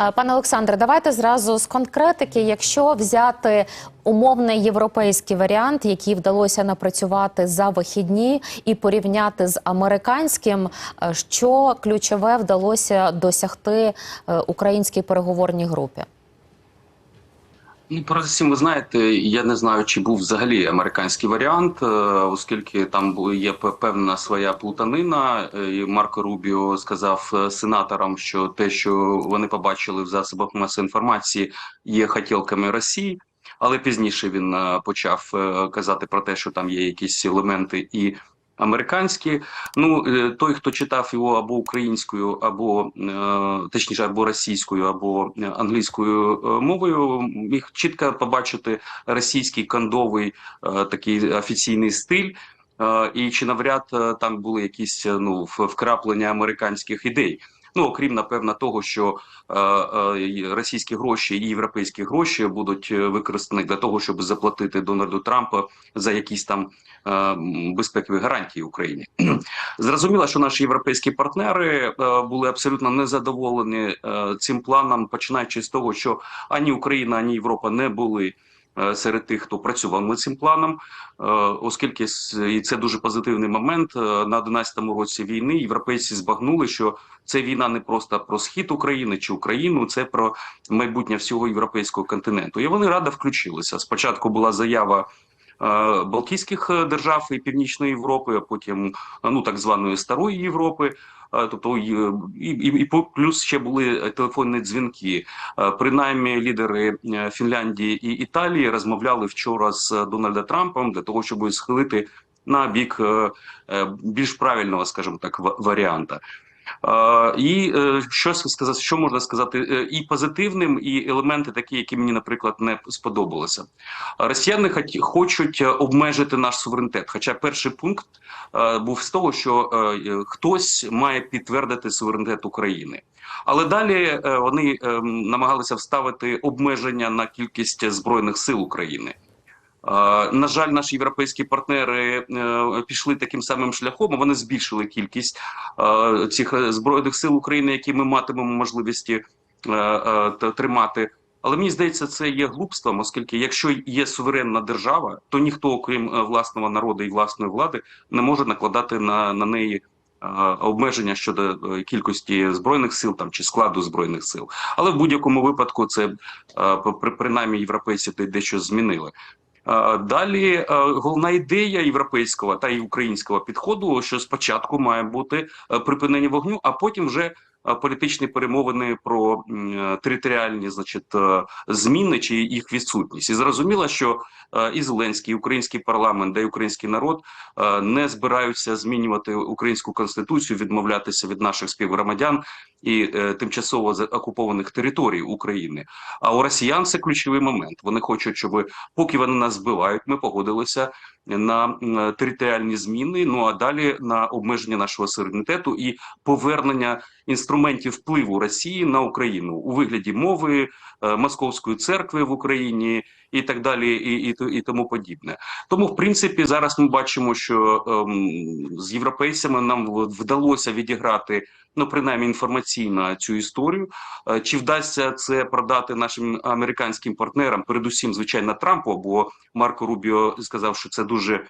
Е, Пане Олександре, давайте зразу з конкретики. Якщо взяти умовний європейський варіант, який вдалося напрацювати за вихідні, і порівняти з американським, е, що ключове вдалося досягти е, українській переговорній групі? Ну, передусім, ви знаєте, я не знаю, чи був взагалі американський варіант, е, оскільки там є певна своя плутанина. Е, І Марко Рубіо сказав е, сенаторам, що те, що вони побачили в засобах масової інформації, є хотілками Росії. Але пізніше він почав казати про те, що там є якісь елементи і американські. Ну е, той, хто читав його або українською, або е, точніше, або російською, або е, англійською мовою, міг чітко побачити російський кандовий такий офіційний стиль. І чи навряд там були якісь ну вкраплення американських ідей? Ну окрім напевно того, що е, е, російські гроші і європейські гроші будуть е, використані для того, щоб заплатити Дональду Трампу за якісь там безпекові гарантії Україні. Зрозуміло, що наші європейські партнери були абсолютно незадоволені е, цим планом, починаючи з того, що ані Україна, ані Європа не були. Е, Серед тих, хто працював над цим планом, е, оскільки і це дуже позитивний момент е, на 11-му році війни. Європейці збагнули, що це війна не просто про схід України чи Україну, це про майбутнє всього європейського континенту. І вони рада включилися. Спочатку була заява Балтійських е, держав і Північної Європи, а потім е, ну так званої Старої Європи. Е, Тобто і, і, і плюс ще були телефонні дзвінки. Е, Принаймні, лідери е, Фінляндії і Італії розмовляли вчора з е, Дональдом Трампом для того, щоб схилити на бік е, е, більш правильного, скажімо так, ва- варіанта. І е, що сказати, що можна сказати, е, і позитивним, і елементи такі, які мені, наприклад, не сподобалися. Росіяни хочуть е, обмежити наш суверенітет. Хоча перший пункт був з того, що хтось має підтвердити суверенітет України. Але далі вони е, намагалися вставити обмеження на кількість збройних сил України. На жаль, наші європейські партнери е, пішли таким самим шляхом. Вони збільшили кількість е, цих е, збройних сил України, які ми матимемо можливості тримати. Але мені здається, це є глупством, оскільки якщо є суверенна держава, то ніхто, окрім власного народу і власної влади, не може накладати на, на неї. Обмеження щодо кількості збройних сил там чи складу збройних сил, але в будь-якому випадку це принаймні європейці дещо змінили. Е, Далі е, головна ідея європейського та й українського підходу, що спочатку має бути е, припинення вогню, а потім вже політичні перемовини про е, територіальні, значить, е, зміни чи їх відсутність. І зрозуміло, що е, і Зеленський, і український парламент, де й український народ е, не збираються змінювати українську конституцію, відмовлятися від наших співгромадян і е, тимчасово окупованих територій України. А у росіян це ключовий момент. Вони хочуть, щоб поки вони нас збивають, ми погодилися на територіальні зміни. Ну а далі на обмеження нашого суверенітету і повернення інструментів впливу Росії на Україну у вигляді мови е, московської церкви в Україні і так далі, і, і, і тому подібне. Тому, в принципі, зараз ми бачимо, що ем, з європейцями нам вдалося відіграти. Ну, принаймні інформаційно цю історію. Е, Чи вдасться це продати нашим американським партнерам, передусім, звичайно, Трампу, бо Марко Рубіо сказав, що це дуже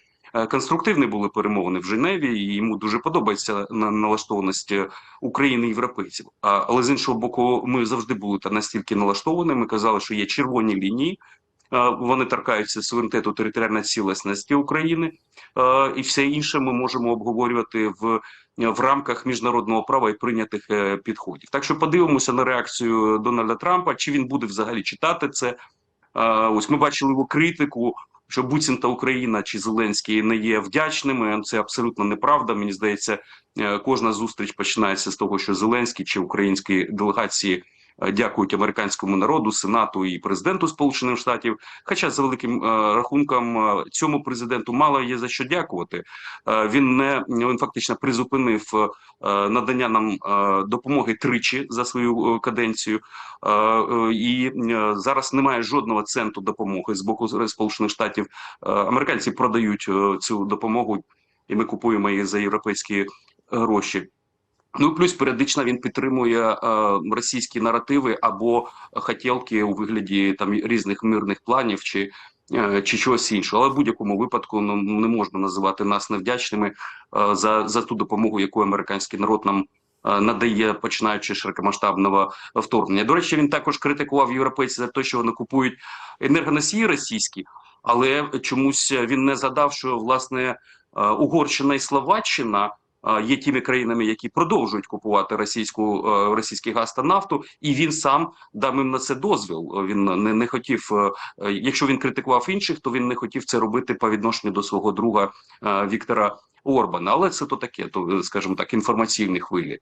конструктивні були перемовини в Женеві, і йому дуже подобається на- налаштованість е, України і європейців. Але з іншого боку, ми завжди були та настільки налаштовані. Ми казали, що є червоні лінії. е, Вони торкаються суверенітету територіальної цілісності України, е, і все інше ми можемо обговорювати в в рамках міжнародного права і прийнятих е, підходів. Так що подивимося на реакцію Дональда Трампа, чи він буде взагалі читати це. Е, Ось ми бачили його критику, що буцімта Україна чи Зеленський не є вдячними. Це абсолютно неправда. Мені здається, е, кожна зустріч починається з того, що Зеленський чи українські делегації. Е, Дякують американському народу, сенату і президенту Сполучених Штатів. Хоча за великим е, рахунком е, цьому президенту мало є за що дякувати. Він не він фактично призупинив надання нам допомоги тричі за свою каденцію, і зараз немає жодного центу допомоги з боку Сполучених Штатів. Американці продають цю допомогу, і ми купуємо її за європейські гроші. Ну плюс періодично він підтримує е, російські наративи або хотілки у вигляді там різних мирних планів чи, е, чи чогось іншого. Але в будь-якому випадку ну, не можна називати нас невдячними е, за, за ту допомогу, яку американський народ нам. е, Надає починаючи з широкомасштабного вторгнення. До речі, він також критикував європейців за те, що вони купують енергоносії російські, але чомусь він не задав, що власне е, Угорщина і Словаччина є тими країнами, які продовжують купувати російську е, російський газ та нафту, і він сам дав їм на це дозвіл. Він не, не хотів, е, е, якщо він критикував інших, то він не хотів це робити по відношенню до свого друга Віктора Орбана. Але це то таке, то скажімо так, інформаційні хвилі.